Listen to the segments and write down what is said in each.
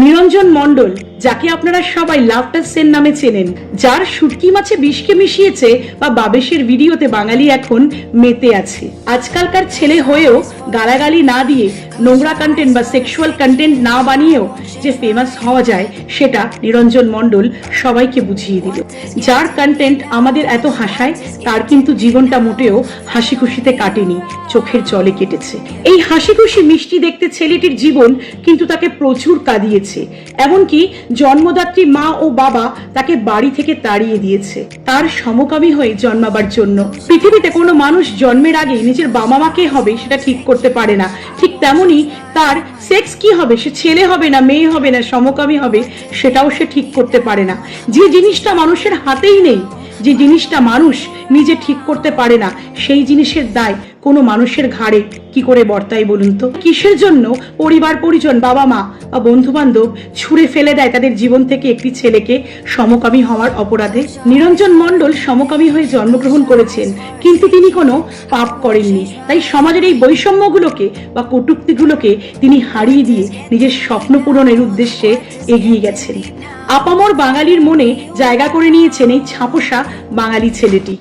নিরঞ্জন মণ্ডল। যাকে আপনারা সবাই লাভটার সেন নামে চেনেন, যার শুটকি মাছে বিষকে মিশিয়েছে বা বাবেশের ভিডিওতে বাঙালি এখন মেতে আছে। আজকালকার ছেলে হয়েও গালাগালি না দিয়ে নোংরা কন্টেন্ট বা সেক্সুয়াল কন্টেন্ট না বানিয়েও যে ফেমাস হওয়া যায়, সেটা নিরঞ্জন মণ্ডল সবাইকে বুঝিয়ে দিল। যার কন্টেন্ট আমাদের এত হাসায়, তার কিন্তু জীবনটা মোটেও হাসি খুশিতে কাটেনি, চোখের জলে কেটেছে। এই হাসি খুশি মিষ্টি দেখতে ছেলেটির জীবন কিন্তু তাকে প্রচুর কাঁদিয়েছে। এমনকি জন্মদাত্রী মা ও বাবা তাকে বাড়ি থেকে তাড়িয়ে দিয়েছে। তার সমকামী হয়ে জন্মাবার জন্য। পৃথিবীতে কোনো মানুষ জন্মের আগে নিজের বাবা মা কে হবে সেটা ঠিক করতে পারে না। ঠিক তেমনি তার সেক্স কি হবে? সে ছেলে হবে না, মেয়ে হবে না, সমকামী হবে সেটাও সে ঠিক করতে পারে না। যে জিনিসটা মানুষের হাতেই নেই, যে জিনিসটা মানুষ নিজে ঠিক করতে পারে না। সেই জিনিসের দায় কোনো মানুষের ঘাড়ে। কি করে বর্তায় বলুন তো? কিসের জন্য পরিবার পরিজন বাবা মা বা বন্ধু বান্ধব ছুঁড়ে ফেলে দেয় তাদের জীবন থেকে একটি ছেলেকে? সমকামী হওয়ার অপরাধে নিরঞ্জন মণ্ডল সমকামী হয়ে জন্মগ্রহণ করেছেন। কিন্তু তিনি কোনো পাপ করেননি। তাই সমাজের এই বৈষম্যগুলোকে বা কটুক্তিগুলোকে তিনি হারিয়ে দিয়ে নিজের স্বপ্ন পূরণের উদ্দেশ্যে এগিয়ে গেছেন। আপামর বাঙালির মনে জায়গা করে নিয়েছেন এই ছাপোষা বাঙালি ছেলেটি।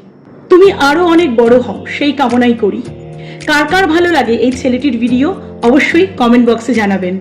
তুমি আরও অনেক বড় হও, সেই কামনাই করি। কার কার ভালো লাগে এই ছেলেটির ভিডিও, অবশ্যই কমেন্ট বক্সে জানাবেন।